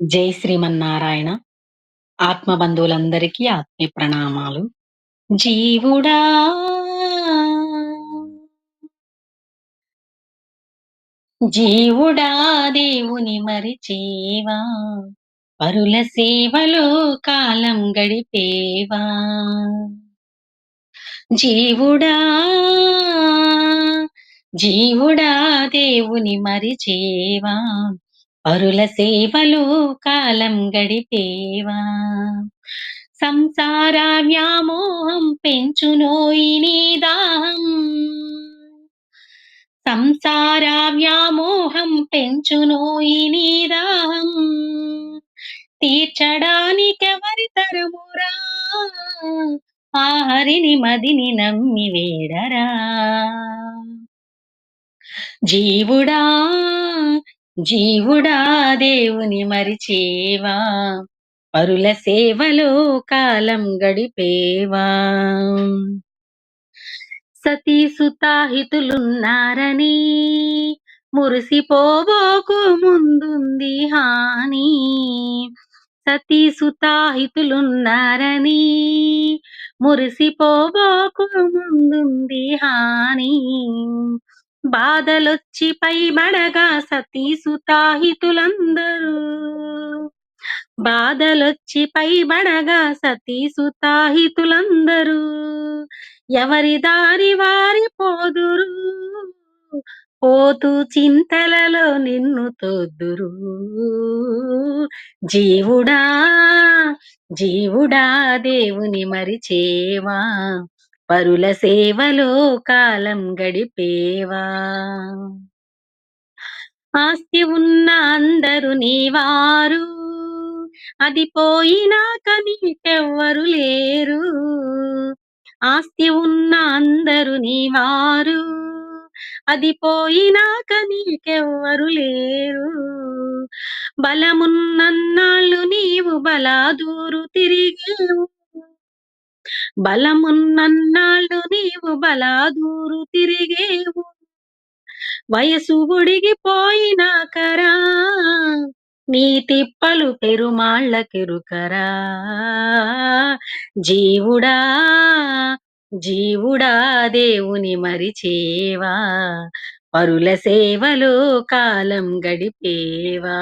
జై శ్రీమన్నారాయణ. ఆత్మబంధువులందరికీ ఆత్మీయ ప్రణామాలు. జీవుడా! జీవుడా! దేవుని మరిచేవా. పరుల సేవలో కాలం గడిపేవా. జీవుడా! జీవుడా! దేవుని మరిచేవా. పరుల సేవలు కాలం గడిపేవా? సంసార వ్యామోహం పెంచునోయి నీ దాహం. సంసార వ్యామోహం పెంచునోయి నీ దాహం. తీర్చడానికెవరి తరమురా? ఆ హరిని మదిని నమ్మి వేడరా? జీవుడా జీవుడా దేవుని మరిచేవా? పరుల సేవలో కాలం గడిపేవా? సతీ సుతాహితులున్నారని మురిసిపోబోకు ముందుంది హాని. సతీ సుతాహితులున్నారని మురిసిపోబోకు ముందుంది హాని. బాధలొచ్చి పైబడగా సతీ సుతాహితులందరూ బాధలొచ్చి పైబడగా సతీ సుతాహితులందరూ ఎవరి దారి వారి పోదురు? పోతూ చింతలలో నిన్ను తోద్దురు జీవుడా జీవుడా దేవుని మరిచేవా? పరుల సేవలో కాలం గడిపేవా? ఆస్తి ఉన్న అందరు నీవారు అది పోయినాక నీకెవ్వరు లేరు. ఆస్తి ఉన్న అందరు నీవారు అది పోయినాక నీకెవ్వరు లేరు. బలమున్నన్నాళ్ళు నీవు బలాదూరు తిరిగేవు బలమున్నన్నాళ్ళు నీవు బలాదూరు తిరిగేవు. వయసు ఉడిగిపోయినాకరా నీ తిప్పలు పెరుమాళ్ళకెరుకరా. జీవుడా జీవుడా దేవుని మరిచేవా. పరుల సేవలో కాలం గడిపేవా?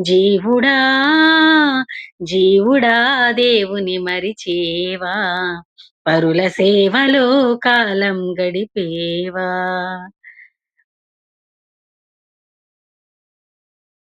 జీవుడా జీవుడా దేవుని మరిచేవా? పరుల సేవలో కాలం గడిపేవా?